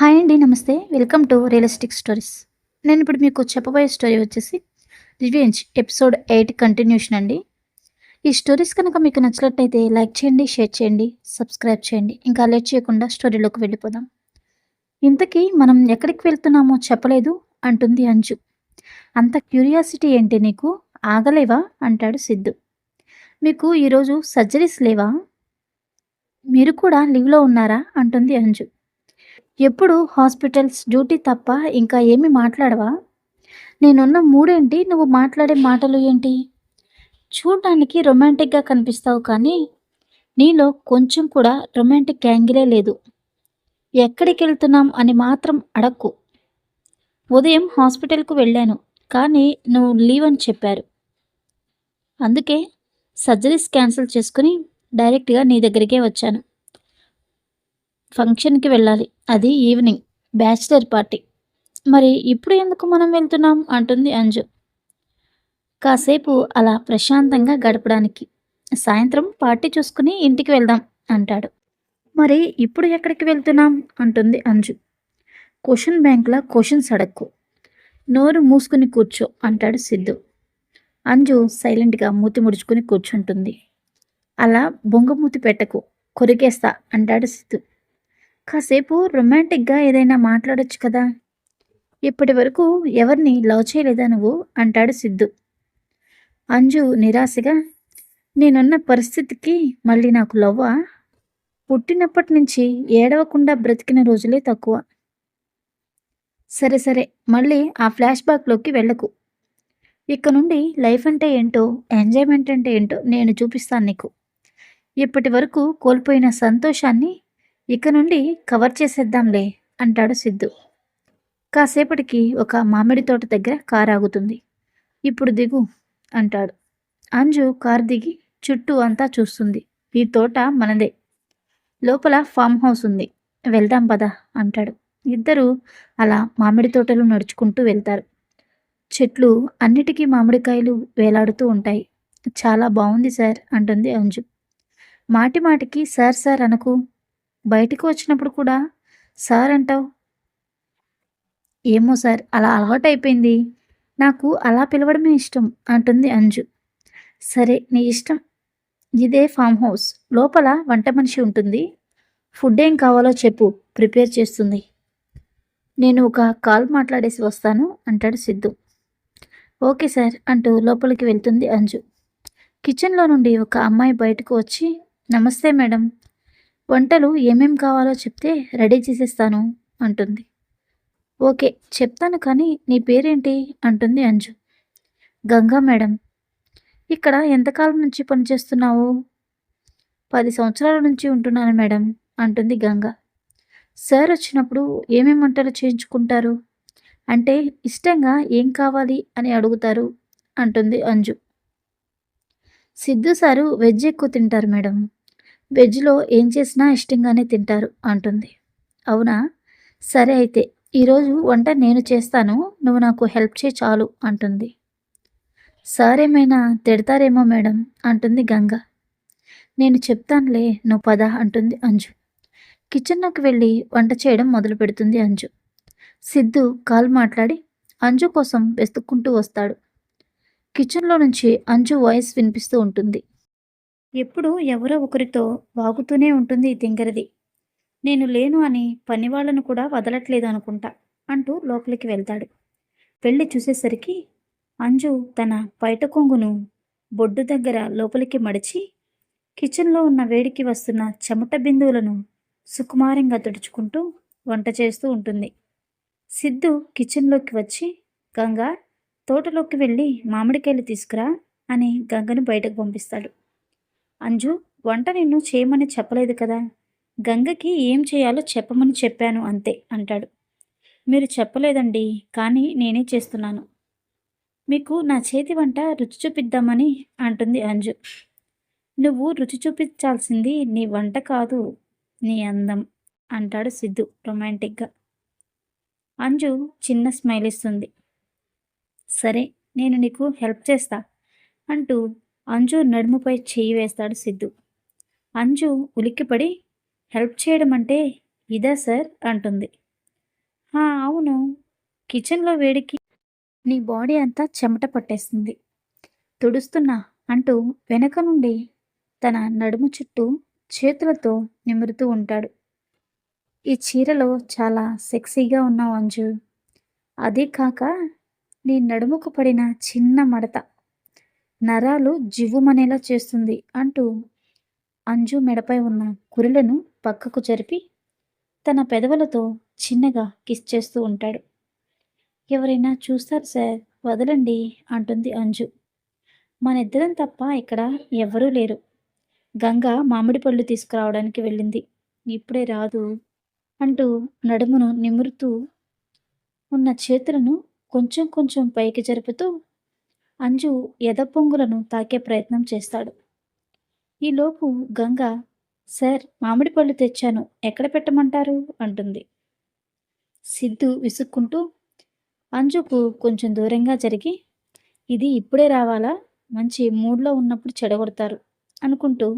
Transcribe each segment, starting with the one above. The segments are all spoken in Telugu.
హాయ్ అండి నమస్తే. Welcome to realistic stories. నేను ఇప్పుడు మీకు చెప్పబోయే స్టోరీ వచ్చేసి రివెంజ్ ఎపిసోడ్ ఎయిట్ కంటిన్యూషన్ అండి. ఈ స్టోరీస్ కనుక మీకు నచ్చినట్లయితే లైక్ చేయండి షేర్ చేయండి సబ్స్క్రైబ్ చేయండి. ఇంకా లేట్ చేయకుండా స్టోరీలోకి వెళ్ళిపోదాం. ఇంతకీ మనం ఎక్కడికి వెళ్తున్నామో చెప్పలేదు అంటుంది అంజు. అంత క్యూరియాసిటీ ఏంటి నీకు? ఆగలేవా? అంటాడు సిద్ధు. మీకు ఈరోజు సర్జరీస్ లేవా? మీరు కూడా లీవ్లో ఉన్నారా? అంటుంది అంజు. ఎప్పుడు హాస్పిటల్స్ డ్యూటీ తప్ప ఇంకా ఏమి మాట్లాడవా? నేనున్న మూడేంటి? నువ్వు మాట్లాడే మాటలు ఏంటి? చూడడానికి రొమాంటిక్గా కనిపిస్తావు కానీ నీలో కొంచెం కూడా రొమాంటిక్ యాంగిలే లేదు. ఎక్కడికి వెళ్తున్నాం అని మాత్రం అడక్కు. ఉదయం హాస్పిటల్కు వెళ్ళాను కానీ నువ్వు లీవ్ అని చెప్పారు. అందుకే సర్జరీస్ క్యాన్సిల్ చేసుకుని డైరెక్ట్గా నీ దగ్గరికే వచ్చాను. ఫంక్షన్కి వెళ్ళాలి. అది ఈవినింగ్. Bachelor party. మరి ఇప్పుడు ఎందుకు మనం వెళ్తున్నాం? అంటుంది అంజు. కాసేపు అలా ప్రశాంతంగా గడపడానికి. సాయంత్రం పార్టీ చూసుకుని ఇంటికి వెళ్దాం అంటాడు. మరి ఇప్పుడు ఎక్కడికి వెళ్తున్నాం? అంటుంది అంజు. క్వశ్చన్ బ్యాంక్లో క్వశ్చన్స్ అడక్కు. నోరు మూసుకుని కూర్చో అంటాడు సిద్ధు. అంజు సైలెంట్గా మూతి ముడుచుకుని కూర్చుంటుంది. అలా బొంగమూతి పెట్టకు. కొరికేస్తా అంటాడు సిద్ధు. కాసేపు రొమాంటిక్గా ఏదైనా మాట్లాడొచ్చు కదా. ఇప్పటి వరకు ఎవరిని లవ్ చేయలేదా నువ్వు? అంటాడు సిద్ధు. అంజు నిరాశగా నేనున్న పరిస్థితికి మళ్ళీ నాకు లవ్వా? పుట్టినప్పటి నుంచి ఏడవకుండా బ్రతికిన రోజులే తక్కువ. సరే సరే మళ్ళీ ఆ ఫ్లాష్ బ్యాక్లోకి వెళ్ళకు. ఇక నుండి లైఫ్ అంటే ఏంటో ఎంజాయ్మెంట్ అంటే ఏంటో నేను చూపిస్తాను నీకు. ఇప్పటి వరకు కోల్పోయిన సంతోషాన్ని ఇక నుండి కవర్ చేసేద్దాంలే అంటాడు సిద్ధు. కాసేపటికి ఒక మామిడి తోట దగ్గర కారు ఆగుతుంది. ఇప్పుడు దిగు అంటాడు. అంజు కారు దిగి చుట్టూ అంతా చూస్తుంది. ఈ తోట మనదే. లోపల ఫామ్ హౌస్ ఉంది. వెళ్దాం పదా అంటాడు. ఇద్దరు అలా మామిడి తోటలు నడుచుకుంటూ వెళ్తారు. చెట్లు అన్నిటికీ మామిడికాయలు వేలాడుతూ ఉంటాయి. చాలా బాగుంది సార్ అంటుంది అంజు. మాటి మాటికి సార్ సార్ అనకు బయటకు వచ్చినప్పుడు కూడా సార్ అంటావు. ఏమో సార్ అలా అలవాటు అయిపోయింది నాకు అలా పిలవడమే ఇష్టం అంటుంది అంజు. సరే నీ ఇష్టం. ఇదే ఫామ్ హౌస్. లోపల వంట మనిషి ఉంటుంది. ఫుడ్ ఏం కావాలో చెప్పు. ప్రిపేర్ చేస్తుంది. నేను ఒక కాల్ మాట్లాడేసి వస్తాను అంటాడు సిద్ధు. ఓకే సార్ అంటూ లోపలికి వెళ్తుంది అంజు. కిచెన్లో నుండి ఒక అమ్మాయి బయటకు వచ్చి నమస్తే మేడం. వంటలు ఏమేం కావాలో చెప్తే రెడీ చేసేస్తాను అంటుంది. ఓకే చెప్తాను కానీ నీ పేరేంటి? అంటుంది అంజు. గంగా మేడం. ఇక్కడ ఎంతకాలం నుంచి పనిచేస్తున్నావు పది సంవత్సరాల నుంచి ఉంటున్నాను మేడం అంటుంది గంగ. సార్ వచ్చినప్పుడు ఏమేమి వంటలు చేయించుకుంటారు? అంటే ఇష్టంగా ఏం కావాలి అని అడుగుతారు అంటుంది అంజు. సిద్ధు సారు వెజ్ ఎక్కువ తింటారు మేడం. వెజ్లో ఏం చేసినా ఇష్టంగానే తింటారు అంటుంది. అవునా? సరే అయితే ఈరోజు వంట నేను చేస్తాను నువ్వు నాకు హెల్ప్ చేయి చాలు అంటుంది. సార్ ఏమైనా తిడతారేమో మేడం అంటుంది గంగ. నేను చెప్తానులే నువ్వు పద అంటుంది అంజు. కిచెన్లోకి వెళ్ళి వంట చేయడం మొదలు పెడుతుంది అంజు. సిద్ధు కాల్ మాట్లాడి అంజు కోసం వెతుక్కుంటూ వస్తాడు. కిచెన్లో నుంచి అంజు వాయిస్ వినిపిస్తూ ఉంటుంది. ఎప్పుడు ఎవరో ఒకరితో వాగుతూనే ఉంటుంది దింగరది నేను లేను అని పనివాళ్ళను కూడా వదలట్లేదు అనుకుంటా అంటూ లోపలికి వెళ్తాడు. వెళ్ళి చూసేసరికి అంజు తన బయట కొంగును బొడ్డు దగ్గర లోపలికి మడిచి కిచెన్లో ఉన్న వేడికి వస్తున్న చెమట బిందువులను సుకుమారంగా తుడుచుకుంటూ వంట చేస్తూ ఉంటుంది. సిద్ధు కిచెన్లోకి వచ్చి గంగ తోటలోకి వెళ్ళి మామిడికాయలు తీసుకురా అని గంగను బయటకు పంపిస్తాడు. అంజు వంట నిన్ను చేయమని చెప్పలేదు కదా. గంగకి ఏం చేయాలో చెప్పమని చెప్పాను అంతే అంటాడు. మీరు చెప్పలేదండి కానీ నేనే చేస్తున్నాను. మీకు నా చేతి వంట రుచి చూపిద్దామని అంటుంది అంజు. నువ్వు రుచి చూపించాల్సింది నీ వంట కాదు నీ అందం అంటాడు సిద్ధు రొమాంటిక్గా. అంజు చిన్న స్మైల్ ఇస్తుంది. సరే నేను నీకు హెల్ప్ చేస్తా అంటూ అంజు నడుముపై చేయి వేస్తాడు సిద్ధు అంజు ఉలిక్కిపడి హెల్ప్ చేయడం అంటే ఇదా సార్ అంటుంది అవును. కిచెన్‌లో వేడికి నీ బాడీ అంతా చెమట పట్టేస్తుంది. తుడుస్తున్నా అంటూ వెనక నుండి తన నడుము చుట్టూ చేతులతో నిమురుతూ ఉంటాడు. ఈ చీరలో చాలా సెక్సీగా ఉన్నావు అంజు. అదే కాక నీ నడుముకు పడిన చిన్న మడత నరాలు జివ్వుమనేలా చేస్తుంది అంటూ అంజు మెడపై ఉన్న కురులను పక్కకు జరిపి తన పెదవులతో చిన్నగా కిస్ చేస్తూ ఉంటాడు. ఎవరైనా చూస్తారు సార్ వదలండి అంటుంది అంజు. మనిద్దరం తప్ప ఇక్కడ ఎవరూ లేరు. గంగ మామిడి పళ్ళు తీసుకురావడానికి వెళ్ళింది. ఇప్పుడే రాదు అంటూ నడుమును నిమురుతూ ఉన్న చేతులను కొంచెం కొంచెం పైకి జరుపుతూ అంజు ఎదపొంగులను తాకే ప్రయత్నం చేస్తాడు. ఈలోపు గంగ సార్ మామిడి పళ్ళు తెచ్చాను. ఎక్కడ పెట్టమంటారు? అంటుంది. సిద్ధు విసుక్కుంటూ అంజుకు కొంచెం దూరంగా జరిగి ఇది ఇప్పుడే రావాలా? మంచి మూడ్లో ఉన్నప్పుడు చెడగొడతారు అనుకుంటూ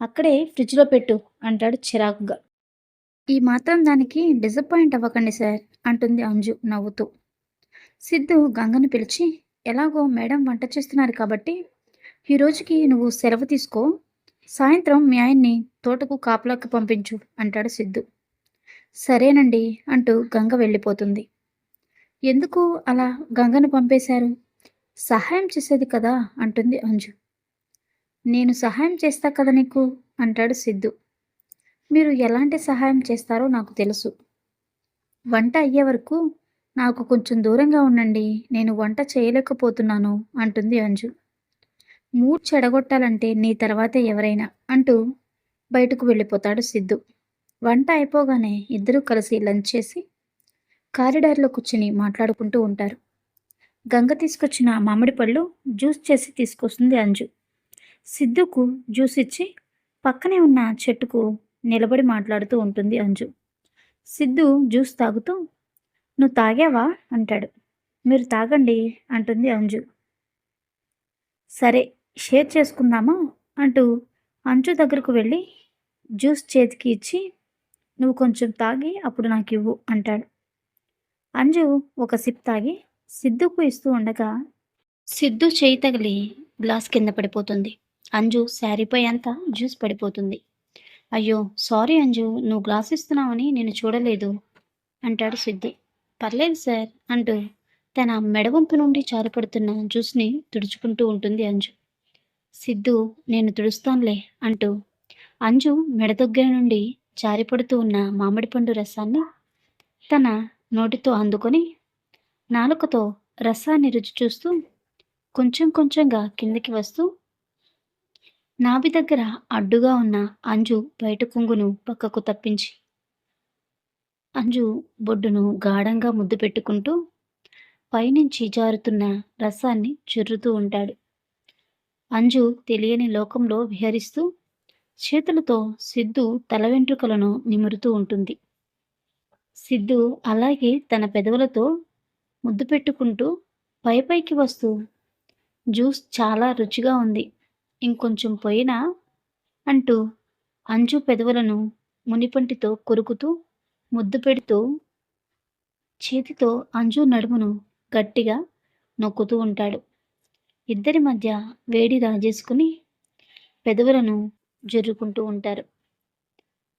అక్కడే ఫ్రిడ్జ్లో పెట్టు అంటాడు చిరాకుగా. ఈ మాత్రం దానికి డిసప్పాయింట్ అవ్వకండి సార్ అంటుంది అంజు నవ్వుతూ. సిద్ధు గంగను పిలిచి ఎలాగో మేడం వంట చేస్తున్నారు కాబట్టి ఈ రోజుకి నువ్వు సెలవు తీసుకో. సాయంత్రం మీ ఆయన్ని తోటకు కాపలాకి పంపించు అంటాడు సిద్ధు. సరేనండి అంటూ గంగ వెళ్ళిపోతుంది. ఎందుకు అలా గంగను పంపేశారు? సహాయం చేసేది కదా అంటుంది అంజు. నేను సహాయం చేస్తా కదా నీకు అంటాడు సిద్ధు. మీరు ఎలాంటి సహాయం చేస్తారో నాకు తెలుసు. వంట అయ్యే వరకు నాకు కొంచెం దూరంగా ఉండండి నేను వంట చేయలేకపోతున్నాను అంటుంది అంజు. మూడ్ చెడగొట్టాలంటే నీ తర్వాతే ఎవరైనా అంటూ బయటకు వెళ్ళిపోతాడు సిద్ధు. వంట అయిపోగానే ఇద్దరూ కలిసి లంచ్ చేసి కారిడార్లో కూర్చుని మాట్లాడుకుంటూ ఉంటారు. గంగ తీసుకొచ్చిన మామిడి పళ్ళు జ్యూస్ చేసి తీసుకొస్తుంది అంజు. సిద్ధుకు జ్యూస్ ఇచ్చి పక్కనే ఉన్న చెట్టుకు నిలబడి మాట్లాడుతూ ఉంటుంది అంజు. సిద్ధు జ్యూస్ తాగుతూ నువ్వు తాగావా? అంటాడు. మీరు తాగండి అంటుంది అంజు. సరే షేర్ చేసుకుందామా? అంటూ అంజు దగ్గరకు వెళ్ళి జ్యూస్ చేతికి ఇచ్చి నువ్వు కొంచెం తాగి అప్పుడు నాకు ఇవ్వు అంటాడు. అంజు ఒక సిప్ తాగి సిద్ధుకు ఇస్తూ ఉండగా సిద్ధు చేయి తగిలి గ్లాస్ కింద పడిపోతుంది. అంజు శారీపై అంతా జ్యూస్ పడిపోతుంది. అయ్యో సారీ అంజు నువ్వు గ్లాస్ ఇస్తున్నావని నేను చూడలేదు అంటాడు సిద్ధు. పర్లేదు సార్ అంటూ తన మెడవంపు నుండి చారిపడుతున్న జ్యూస్ని తుడుచుకుంటూ ఉంటుంది అంజు. సిద్ధు నేను తుడుస్తానులే అంటూ అంజు మెడ దగ్గర నుండి జారిపడుతూ ఉన్న మామిడి పండు రసాన్ని తన నోటితో అందుకొని నాలుకతో రసాన్ని రుచి చూస్తూ కొంచెం కొంచెంగా కిందకి వస్తూ నాభి దగ్గర అడ్డుగా ఉన్న అంజు బయట కొంగును పక్కకు తప్పించి అంజు బొడ్డును గాఢంగా ముద్దు పెట్టుకుంటూ పైనుంచి జారుతున్న రసాన్ని చుర్రుతూ ఉంటాడు. అంజు తెలియని లోకంలో విహరిస్తూ చేతులతో సిద్ధు తల వెంట్రుకలను నిమురుతూ ఉంటుంది. సిద్ధు అలాగే తన పెదవులతో ముద్దు పెట్టుకుంటూ పైపైకి వస్తూ జ్యూస్ చాలా రుచిగా ఉంది ఇంకొంచెం పోయినా అంటూ అంజు పెదవులను మునిపంటితో కొరుకుతూ ముద్దు పెడుతూ చేతితో అంజు నడుమును గట్టిగా నొక్కుతూ ఉంటాడు. ఇద్దరి మధ్య వేడి రాజేసుకుని పెదవులను జరుపుకుంటూ ఉంటారు.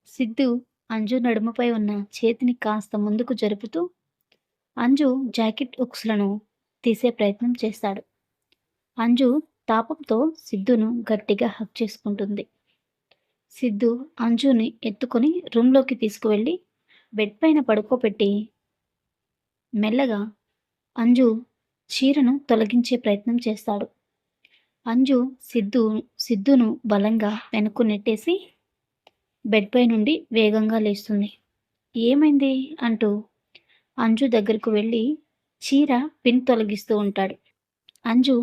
సిద్ధు అంజు నడుముపై ఉన్న చేతిని కాస్త ముందుకు జరుపుతూ అంజు జాకెట్ ఉక్స్లను తీసే ప్రయత్నం చేస్తాడు. అంజు తాపంతో సిద్ధును గట్టిగా హక్ చేసుకుంటుంది. సిద్ధు అంజుని ఎత్తుకొని రూమ్లోకి తీసుకువెళ్ళి బెడ్ పైన పడుకోబెట్టి మెల్లగా అంజు చీరను తొలగించే ప్రయత్నం చేస్తాడు. అంజు సిద్ధు సిద్ధును బలంగా వెనక్కు నెట్టేసి బెడ్పై నుండి వేగంగా లేస్తుంది. ఏమైంది? అంటూ అంజు దగ్గరకు వెళ్ళి చీర పిన్ తొలగిస్తూ ఉంటాడు. అంజు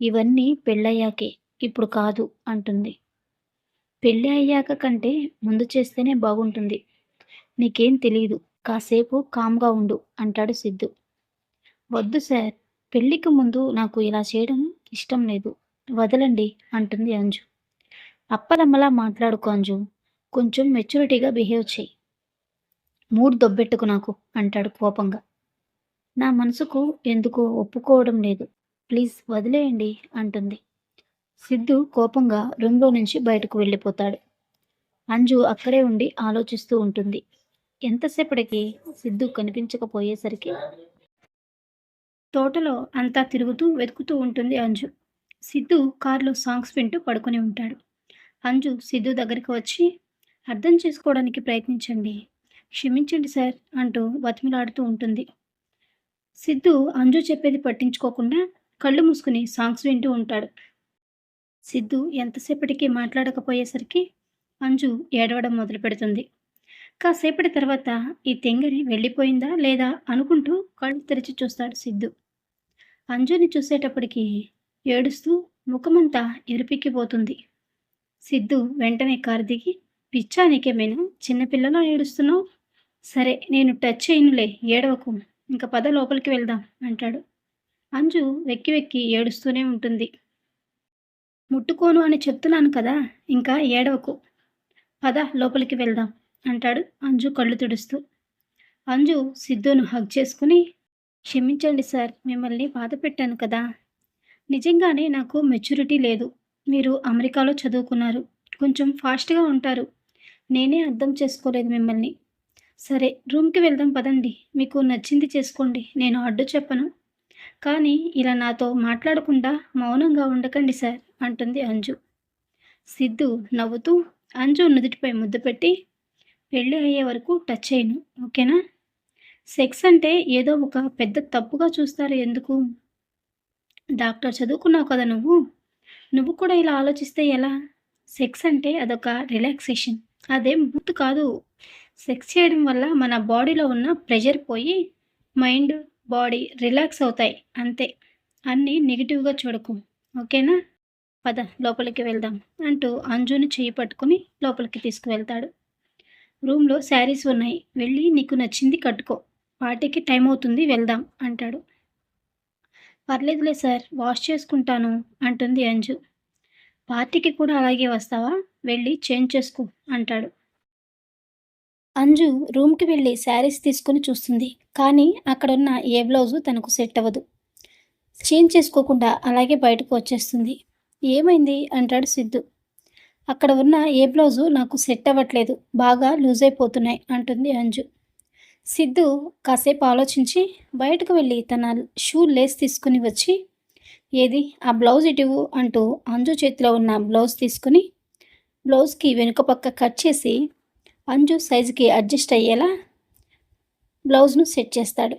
ఇవన్నీ పెళ్ళయ్యాకే ఇప్పుడు కాదు అంటుంది. పెళ్ళి అయ్యాక కంటే ముందు చేస్తేనే బాగుంటుంది. నీకేం తెలియదు కాసేపు కామ్గా ఉండు అంటాడు సిద్ధు. వద్దు సార్ పెళ్ళికి ముందు నాకు ఇలా చేయడం ఇష్టం లేదు. వదలండి అంటుంది అంజు. అప్పలమ్మలా మాట్లాడుకో అంజు. కొంచెం మెచ్యూరిటీగా బిహేవ్ చేయి. మూడు దొబ్బెట్టుకు నాకు అంటాడు కోపంగా. నా మనసుకు ఎందుకో ఒప్పుకోవడం లేదు. ప్లీజ్ వదిలేయండి అంటుంది. సిద్ధు కోపంగా రూమ్లో నుంచి బయటకు వెళ్ళిపోతాడు. అంజు అక్కడే ఉండి ఆలోచిస్తూ ఉంటుంది. ఎంతసేపటికి సిద్ధు కనిపించకపోయేసరికి? తోటలో అంతా తిరుగుతూ వెతుకుతూ ఉంటుంది అంజు. సిద్ధు కారులో సాంగ్స్ వింటూ పడుకొని ఉంటాడు. అంజు సిద్ధు దగ్గరికి వచ్చి అర్థం చేసుకోవడానికి ప్రయత్నించండి. క్షమించండి సార్ అంటూ బతిమిలాడుతూ ఉంటుంది. సిద్ధు అంజు చెప్పేది పట్టించుకోకుండా కళ్ళు మూసుకుని సాంగ్స్ వింటూ ఉంటాడు. సిద్ధు ఎంతసేపటికి మాట్లాడకపోయేసరికి అంజు ఏడవడం మొదలు పెడుతుంది కాసేపటి తర్వాత ఈ తెంగరి వెళ్ళిపోయిందా లేదా అనుకుంటూ కళ్ళు తెరిచి చూస్తాడు సిద్ధు. అంజుని చూసేటప్పటికి ఏడుస్తూ ముఖమంతా ఎరుపిక్కిపోతుంది. సిద్ధు వెంటనే కారు దిగి పిచ్చా నీకేమైనా? చిన్నపిల్లలా ఏడుస్తున్నావు? సరే నేను టచ్ చేయనులే ఏడవకు ఇంకా పద లోపలికి వెళ్దాం అంటాడు. అంజు వెక్కి వెక్కి ఏడుస్తూనే ఉంటుంది. ముట్టుకోను అని చెప్తున్నాను కదా ఇంకా ఏడవకు. పద లోపలికి వెళ్దాం. అంటాడు అంజు కళ్ళు తుడుస్తూ. అంజు సిద్ధును హగ్ చేసుకుని క్షమించండి సార్ మిమ్మల్ని బాధ పెట్టాను కదా. నిజంగానే నాకు మెచ్యూరిటీ లేదు. మీరు అమెరికాలో చదువుకున్నారు. కొంచెం ఫాస్ట్గా ఉంటారు. నేనే అర్థం చేసుకోలేదు మిమ్మల్ని. సరే రూమ్కి వెళ్దాం పదండి. మీకు నచ్చింది చేసుకోండి. నేను అడ్డు చెప్పను. కానీ ఇలా నాతో మాట్లాడకుండా మౌనంగా ఉండకండి సార్ అంటుంది అంజు. సిద్ధు నవ్వుతూ అంజు నుదుటిపై ముద్దు పెట్టి పెళ్ళి అయ్యే వరకు టచ్ చేయను ఓకేనా? సెక్స్ అంటే ఏదో ఒక పెద్ద తప్పుగా చూస్తారు ఎందుకు? డాక్టర్ చదువుకున్నావు కదా నువ్వు? నువ్వు కూడా ఇలా ఆలోచిస్తే ఎలా? సెక్స్ అంటే అదొక రిలాక్సేషన్ అదేం గుర్తు కాదు. సెక్స్ చేయడం వల్ల మన బాడీలో ఉన్న ప్రెషర్ పోయి మైండ్ బాడీ రిలాక్స్ అవుతాయి. అంతే. అన్నీ నెగిటివ్గా చూడకు. ఓకేనా? పద లోపలికి వెళ్దాం అంటూ అంజుని చేయి పట్టుకుని లోపలికి తీసుకువెళ్తాడు. రూమ్లో శారీస్ ఉన్నాయి. వెళ్ళి నీకు నచ్చింది కట్టుకో. పార్టీకి టైం అవుతుంది వెళ్దాం అంటాడు. పర్లేదులే సార్ వాష్ చేసుకుంటాను అంటుంది అంజు. పార్టీకి కూడా అలాగే వస్తావా? వెళ్ళి చేంజ్ చేసుకో అంటాడు. అంజు రూమ్కి వెళ్ళి శారీస్ తీసుకుని చూస్తుంది. కానీ అక్కడున్న ఏ బ్లౌజు తనకు సెట్ అవ్వదు. చేంజ్ చేసుకోకుండా అలాగే బయటకు వచ్చేస్తుంది. ఏమైంది? అంటాడు సిద్ధు. అక్కడ ఉన్న ఏ బ్లౌజు నాకు సెట్ అవ్వట్లేదు బాగా లూజ్ అయిపోతున్నాయి అంటుంది అంజు. సిద్ధు కాసేపు ఆలోచించి బయటకు వెళ్ళి తన షూ లేస్ తీసుకుని వచ్చి ఏది ఆ బ్లౌజ్ ఇటువు అంటూ అంజు చేతిలో ఉన్న బ్లౌజ్ తీసుకుని బ్లౌజ్కి వెనుక పక్క కట్ చేసి అంజు సైజుకి అడ్జస్ట్ అయ్యేలా బ్లౌజ్ను సెట్ చేస్తాడు.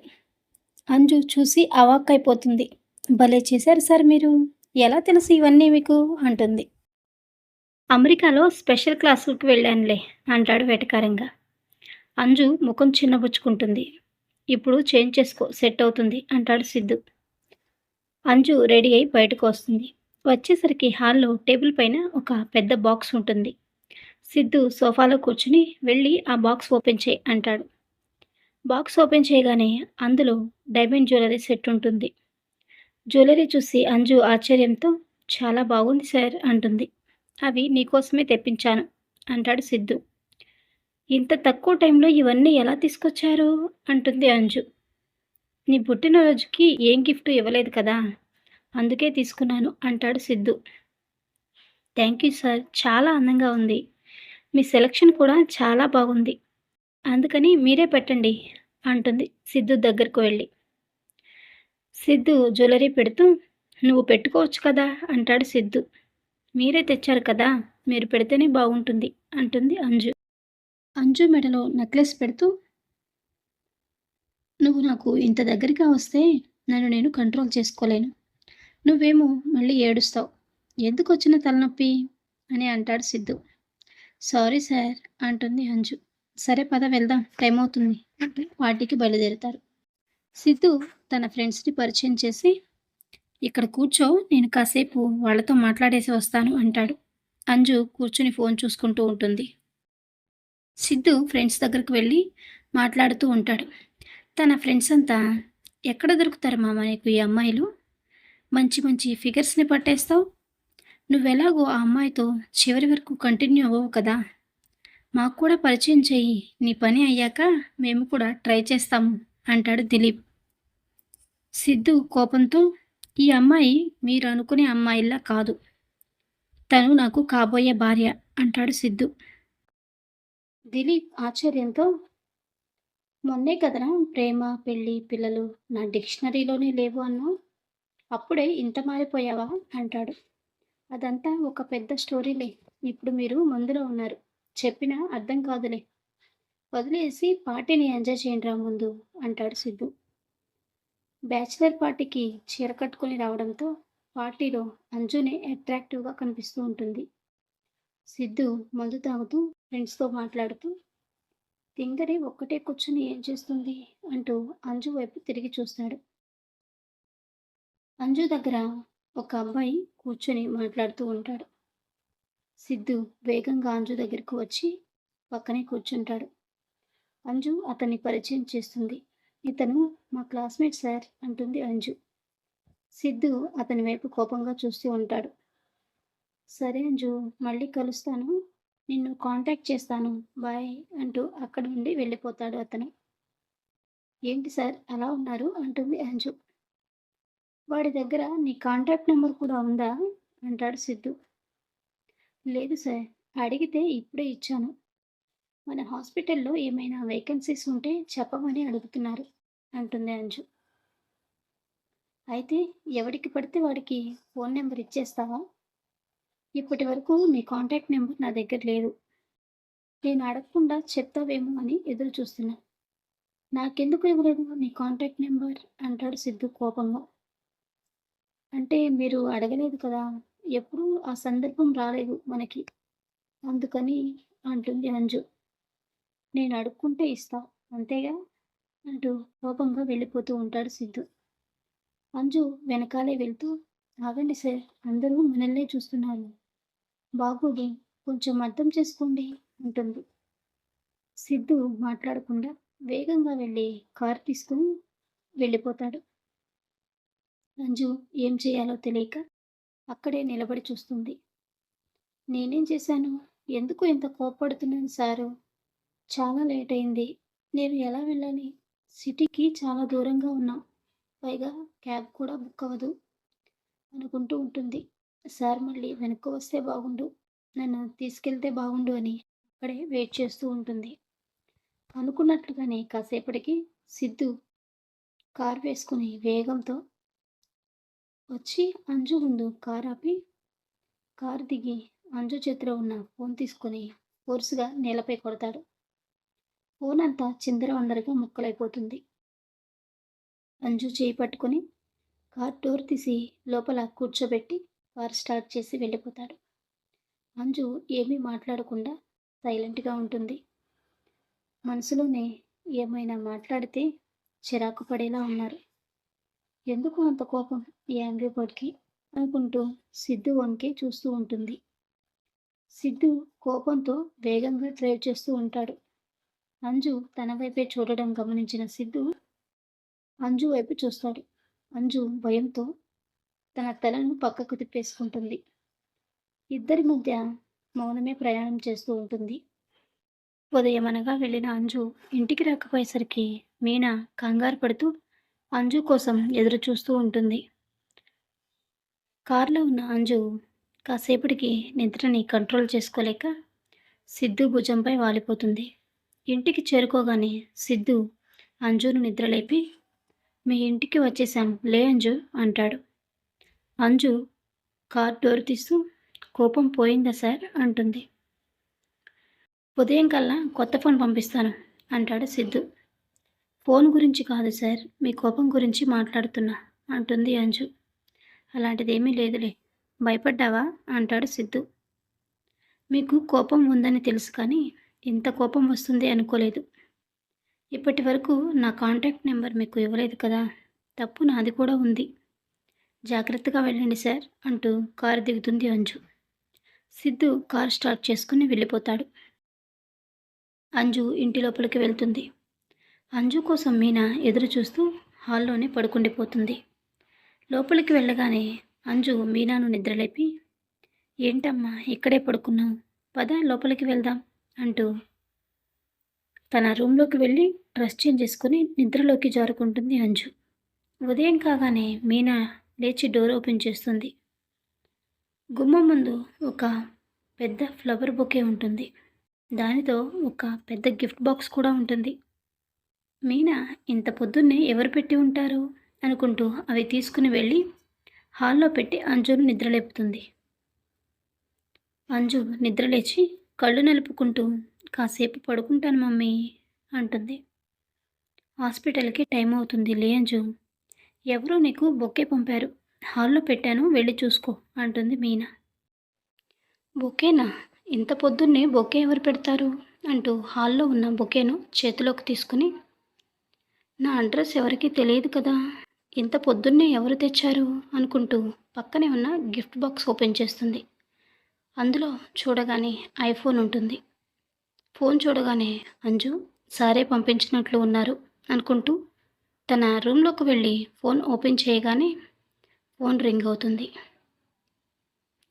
అంజు చూసి అవాక్ అయిపోతుంది భలే చేశారు సార్ మీరు ఎలా తెలుసు ఇవన్నీ మీకు? అంటుంది. అమెరికాలో స్పెషల్ క్లాసులకు వెళ్ళానులే అంటాడు వెటకారంగా. అంజు ముఖం చిన్నబుచ్చుకుంటుంది. ఇప్పుడు చేంజ్ చేసుకో సెట్ అవుతుంది అంటాడు సిద్ధు. అంజు రెడీ అయి బయటకు వస్తుంది. వచ్చేసరికి హాల్లో టేబుల్ పైన ఒక పెద్ద బాక్స్ ఉంటుంది. సిద్ధు సోఫాలో కూర్చుని వెళ్ళి ఆ బాక్స్ ఓపెన్ చేయి అంటాడు. బాక్స్ ఓపెన్ చేయగానే అందులో డైమండ్ జ్యువెలరీ సెట్ ఉంటుంది. జ్యువెలరీ చూసి అంజు ఆశ్చర్యంతో చాలా బాగుంది సార్ అంటుంది. అవి నీకోసమే తెప్పించాను అంటాడు సిద్ధు. ఇంత తక్కువ టైంలో ఇవన్నీ ఎలా తీసుకొచ్చారు? అంటుంది అంజు. నీ పుట్టినరోజుకి ఏం గిఫ్ట్ ఇవ్వలేదు కదా అందుకే తీసుకున్నాను అంటాడు సిద్ధు. థ్యాంక్ యూ సార్ చాలా అందంగా ఉంది. మీ సెలక్షన్ కూడా చాలా బాగుంది. అందుకని మీరే పెట్టండి అంటుంది సిద్ధు దగ్గరకు వెళ్ళి. సిద్ధు జ్యువెలరీ పెడుతూ నువ్వు పెట్టుకోవచ్చు కదా అంటాడు సిద్ధు. మీరే తెచ్చారు కదా మీరు పెడితేనే బాగుంటుంది అంటుంది అంజు. అంజు మెడలో నెక్లెస్ పెడుతూ నువ్వు నాకు ఇంత దగ్గరగా వస్తే నన్ను నేను కంట్రోల్ చేసుకోలేను. నువ్వేమో మళ్ళీ ఏడుస్తావు. ఎందుకు వచ్చిన తలనొప్పి? అని అంటాడు సిద్ధు. సారీ సార్ అంటుంది అంజు. సరే పద వెళ్దాం టైం అవుతుంది అంటే వాటికి బయలుదేరుతారు. సిద్ధు తన ఫ్రెండ్స్ని పరిచయం చేసి ఇక్కడ కూర్చో నేను కాసేపు వాళ్ళతో మాట్లాడేసి వస్తాను అంటాడు. అంజు కూర్చుని ఫోన్ చూసుకుంటూ ఉంటుంది. సిద్ధు ఫ్రెండ్స్ దగ్గరకు వెళ్ళి మాట్లాడుతూ ఉంటాడు. తన ఫ్రెండ్స్ అంతా ఎక్కడ దొరుకుతారు మామ నీకు ఈ అమ్మాయిలు? మంచి మంచి ఫిగర్స్ని పట్టేస్తావు? నువ్వెలాగో ఆ అమ్మాయితో చివరి వరకు కంటిన్యూ అవ్వవు కదా? మాకు కూడా పరిచయం చెయ్యి నీ పని అయ్యాక మేము కూడా ట్రై చేస్తాము అంటాడు దిలీప్. సిద్ధు కోపంతో ఈ అమ్మాయి మీరు అనుకునే అమ్మాయిలా కాదు. తను నాకు కాబోయే భార్య అంటాడు సిద్ధు. దిలీప్ ఆశ్చర్యంతో మొన్నే కదరా ప్రేమ పెళ్ళి పిల్లలు నా డిక్షనరీలోనే లేవు అన్నావు. అప్పుడే ఇంత మారిపోయావా? అంటాడు. అదంతా ఒక పెద్ద స్టోరీలే. ఇప్పుడు మీరు మందులో ఉన్నారు. చెప్పినా అర్థం కాదులే. వదిలేసి పార్టీని ఎంజాయ్ చేయండి రా ముందు అంటాడు సిద్ధు. బ్యాచిలర్ పార్టీకి చీర కట్టుకొని రావడంతో పార్టీలో అంజునే అట్రాక్టివ్గా కనిపిస్తూ ఉంటుంది. సిద్ధు మందు తాగుతూ ఫ్రెండ్స్తో మాట్లాడుతూ తింగరి ఒక్కటే కూర్చుని ఏం చేస్తుంది? అంటూ అంజు వైపు తిరిగి చూస్తాడు. అంజు దగ్గర ఒక అబ్బాయి కూర్చొని మాట్లాడుతూ ఉంటాడు. సిద్ధు వేగంగా అంజు దగ్గరకు వచ్చి పక్కనే కూర్చుంటాడు. అంజు అతన్ని పరిచయం చేస్తుంది. ఇతను మా క్లాస్మేట్ సార్ అంటుంది అంజు. సిద్ధు అతని వైపు కోపంగా చూస్తూ ఉంటాడు. సరే అంజు మళ్ళీ కలుస్తాను. నిన్ను కాంటాక్ట్ చేస్తాను. బాయ్ అంటూ అక్కడి నుండి వెళ్ళిపోతాడు అతను. ఏంటి సార్ అలా ఉన్నారు? అంటుంది అంజు. వాడి దగ్గర నీ కాంటాక్ట్ నెంబర్ కూడా ఉందా? అంటాడు సిద్ధు. లేదు సార్ అడిగితే ఇప్పుడే ఇచ్చాను. మన హాస్పిటల్లో ఏమైనా వేకెన్సీస్ ఉంటే చెప్పమని అడుగుతున్నారు అంటుంది అంజు. అయితే ఎవడికి పడితే వాడికి ఫోన్ నెంబర్ ఇచ్చేస్తావా? ఇప్పటి వరకు నీ కాంటాక్ట్ నెంబర్ నా దగ్గర లేదు. నేను అడగకుండా చెప్తావేమో అని ఎదురు చూస్తున్నా. నాకెందుకు ఇవ్వలేదు నీ కాంటాక్ట్ నెంబర్? అంటాడు సిద్ధు కోపంగా. అంటే మీరు అడగలేదు కదా ఎప్పుడూ ఆ సందర్భం రాలేదు మనకి. అందుకని అంటుంది అంజు. నేను అడుక్కుంటే ఇస్తా. అంతేగా? అంటూ కోపంగా వెళ్ళిపోతూ ఉంటాడు సిద్ధు. అంజు వెనకాలే వెళ్తూ ఆగండి సార్ అందరూ మనల్నే చూస్తున్నారు. బాగోదు కొంచెం అర్థం చేసుకోండి అంటుంది. సిద్ధు మాట్లాడకుండా వేగంగా వెళ్ళి కారు తీసుకుని వెళ్ళిపోతాడు. అంజు ఏం చేయాలో తెలియక అక్కడే నిలబడి చూస్తుంది. నేనేం చేశాను? ఎందుకు ఇంత కోప్పడుతున్నాను సారు? చాలా లేట్ అయింది నేను ఎలా వెళ్ళాలి? సిటీకి చాలా దూరంగా ఉన్నాం. పైగా క్యాబ్ కూడా బుక్ అవ్వదు అనుకుంటూ ఉంటుంది. సార్ మళ్ళీ వెనక్కి వస్తే బాగుండు. నన్ను తీసుకెళ్తే బాగుండు అని అక్కడే వెయిట్ చేస్తూ ఉంటుంది. అనుకున్నట్లుగానే కాసేపటికి సిద్ధు కార్ వేసుకుని వేగంతో వచ్చి అంజు ముందు కార్ ఆపి కార్ దిగి అంజు చేతిలో ఉన్న ఫోన్ తీసుకొని ఫోర్స్గా నేలపై కొడతాడు. ఫోన్ చిందరవందరగా ముక్కలైపోతుంది. అంజు చేయి పట్టుకొని కార్ డోర్ తీసి లోపల కూర్చోబెట్టి కార్ స్టార్ట్ చేసి వెళ్ళిపోతాడు. అంజు ఏమీ మాట్లాడకుండా సైలెంట్గా ఉంటుంది. మనసులోనే ఏమైనా మాట్లాడితే చిరాకు పడేలా ఉన్నారు. ఎందుకు అంత కోపం? ఈ యాంగ్రీ బర్డ్కి అనుకుంటూ సిద్ధు వంకే చూస్తూ ఉంటుంది. సిద్ధు కోపంతో వేగంగా డ్రైవ్ చేస్తూ ఉంటాడు. అంజు తన వైపే చూడడం గమనించిన సిద్ధు అంజు వైపు చూస్తాడు. అంజు భయంతో తన తలను పక్కకు తిప్పేసుకుంటుంది. ఇద్దరి మధ్య మౌనమే ప్రయాణం చేస్తూ ఉంటుంది. ఉదయం అనగా వెళ్ళిన అంజు ఇంటికి రాకపోయేసరికి మీనా కంగారు పడుతూ అంజు కోసం ఎదురు చూస్తూ ఉంటుంది. కారులో ఉన్న అంజు కాసేపటికి నిద్రని కంట్రోల్ చేసుకోలేక సిద్ధు భుజంపై వాలిపోతుంది. ఇంటికి చేరుకోగానే సిద్ధు అంజును నిద్రలేపి మీ ఇంటికి వచ్చేసాం లే అంజు అంటాడు. అంజు కార్ డోర్ తీస్తూ కోపం పోయిందా సార్? అంటుంది. ఉదయం కల్లా కొత్త ఫోన్ పంపిస్తాను అంటాడు సిద్ధు. ఫోన్ గురించి కాదు సార్ మీ కోపం గురించి మాట్లాడుతున్నా అంటుంది అంజు. అలాంటిదేమీ లేదులే భయపడ్డావా? అంటాడు సిద్ధు. మీకు కోపం ఉందని తెలుసు కానీ ఇంత కోపం వస్తుంది అనుకోలేదు. ఇప్పటి వరకు నా కాంటాక్ట్ నెంబర్ మీకు ఇవ్వలేదు కదా తప్పు నాది కూడా ఉంది. జాగ్రత్తగా వెళ్ళండి సార్ అంటూ కారు దిగుతుంది అంజు. సిద్ధు కార్ స్టార్ట్ చేసుకుని వెళ్ళిపోతాడు. అంజు ఇంటి లోపలికి వెళ్తుంది. అంజు కోసం మీనా ఎదురు చూస్తూ హాల్లోనే పడుకుండిపోతుంది. లోపలికి వెళ్ళగానే అంజు మీనాను నిద్రలేపి ఏంటమ్మా ఇక్కడే పడుకున్నావు? పద లోపలికి వెళ్దాం. అంటూ తన రూమ్లోకి వెళ్ళి డ్రెస్ చేంజ్ చేసుకుని నిద్రలోకి జారుకుంటుంది అంజు. ఉదయం కాగానే మీనా లేచి డోర్ ఓపెన్ చేస్తుంది. గుమ్మం ముందు ఒక పెద్ద ఫ్లవర్ బొకే ఉంటుంది. దానితో ఒక పెద్ద గిఫ్ట్ బాక్స్ కూడా ఉంటుంది. మీనా ఇంత పొద్దున్నే ఎవరు పెట్టి ఉంటారు? అనుకుంటూ అవి తీసుకుని వెళ్ళి హాల్లో పెట్టి అంజును నిద్రలేపుతుంది. అంజు నిద్రలేచి కళ్ళు నలుపుకుంటూ కాసేపు పడుకుంటాను మమ్మీ అంటుంది. హాస్పిటల్కి టైం అవుతుంది లేంజు ఎవరో నీకు బొకే పంపారు. హాల్లో పెట్టాను వెళ్ళి చూసుకో అంటుంది మీనా. బొకేనా? ఇంత పొద్దున్నే బొకే ఎవరు పెడతారు? అంటూ హాల్లో ఉన్న బొకేను చేతిలోకి తీసుకుని నా అడ్రస్ ఎవరికీ తెలియదు కదా? ఇంత పొద్దున్నే ఎవరు తెచ్చారు? అనుకుంటూ పక్కనే ఉన్న గిఫ్ట్ బాక్స్ ఓపెన్ చేస్తుంది. అందులో చూడగానే ఐఫోన్ ఉంటుంది. ఫోన్ చూడగానే అంజు సారే పంపించినట్లు ఉన్నారు అనుకుంటూ తన రూమ్లోకి వెళ్ళి ఫోన్ ఓపెన్ చేయగానే ఫోన్ రింగ్ అవుతుంది.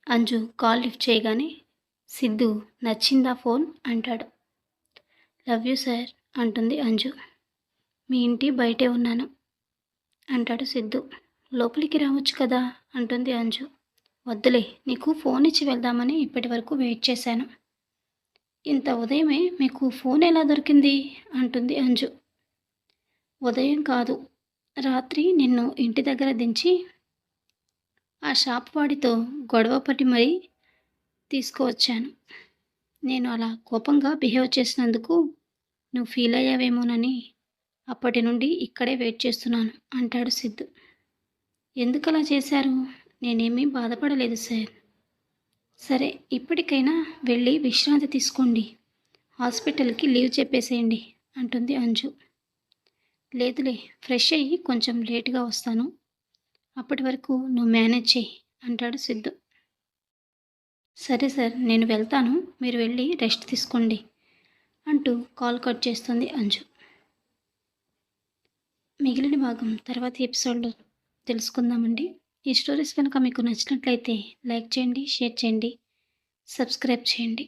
అంజు కాల్ లిఫ్ట్ చేయగానే సిద్ధు నచ్చిందా ఫోన్? అంటాడు. లవ్ యూ సార్ అంటుంది అంజు. మీ ఇంటి బయటే ఉన్నాను అంటాడు సిద్ధు. లోపలికి రావచ్చు కదా అంటుంది అంజు. వద్దులే నీకు ఫోన్ ఇచ్చి వెళ్దామని ఇప్పటి వరకు వెయిట్ చేశాను. ఇంత ఉదయమే మీకు ఫోన్ ఎలా దొరికింది? అంటుంది అంజు. ఉదయం కాదు. రాత్రి నిన్ను ఇంటి దగ్గర దించి ఆ షాప్ వాడితో గొడవ పట్టి మరీ తీసుకువచ్చాను. నేను అలా కోపంగా బిహేవ్ చేసినందుకు నువ్వు ఫీల్ అయ్యావేమోనని అప్పటి నుండి ఇక్కడే వెయిట్ చేస్తున్నాను అంటాడు సిద్ధు. ఎందుకలా చేశారు? నేనేమీ బాధపడలేదు సార్. సరే ఇప్పటికైనా వెళ్ళి విశ్రాంతి తీసుకోండి. హాస్పిటల్కి లీవ్ చెప్పేసేయండి అంటుంది అంజు. లేదులే ఫ్రెష్ అయ్యి కొంచెం లేట్గా వస్తాను. అప్పటి వరకు నువ్వు మేనేజ్ చెయ్యి అంటాడు సిద్ధు. సరే సార్ నేను వెళ్తాను. మీరు వెళ్ళి రెస్ట్ తీసుకోండి అంటూ కాల్ కట్ చేస్తుంది అంజు. మిగిలిన భాగం తర్వాత ఎపిసోడ్లో తెలుసుకుందామండి. ఈ స్టోరీస్ కనుక మీకు నచ్చినట్లయితే లైక్ చేయండి షేర్ చేయండి సబ్స్క్రైబ్ చేయండి.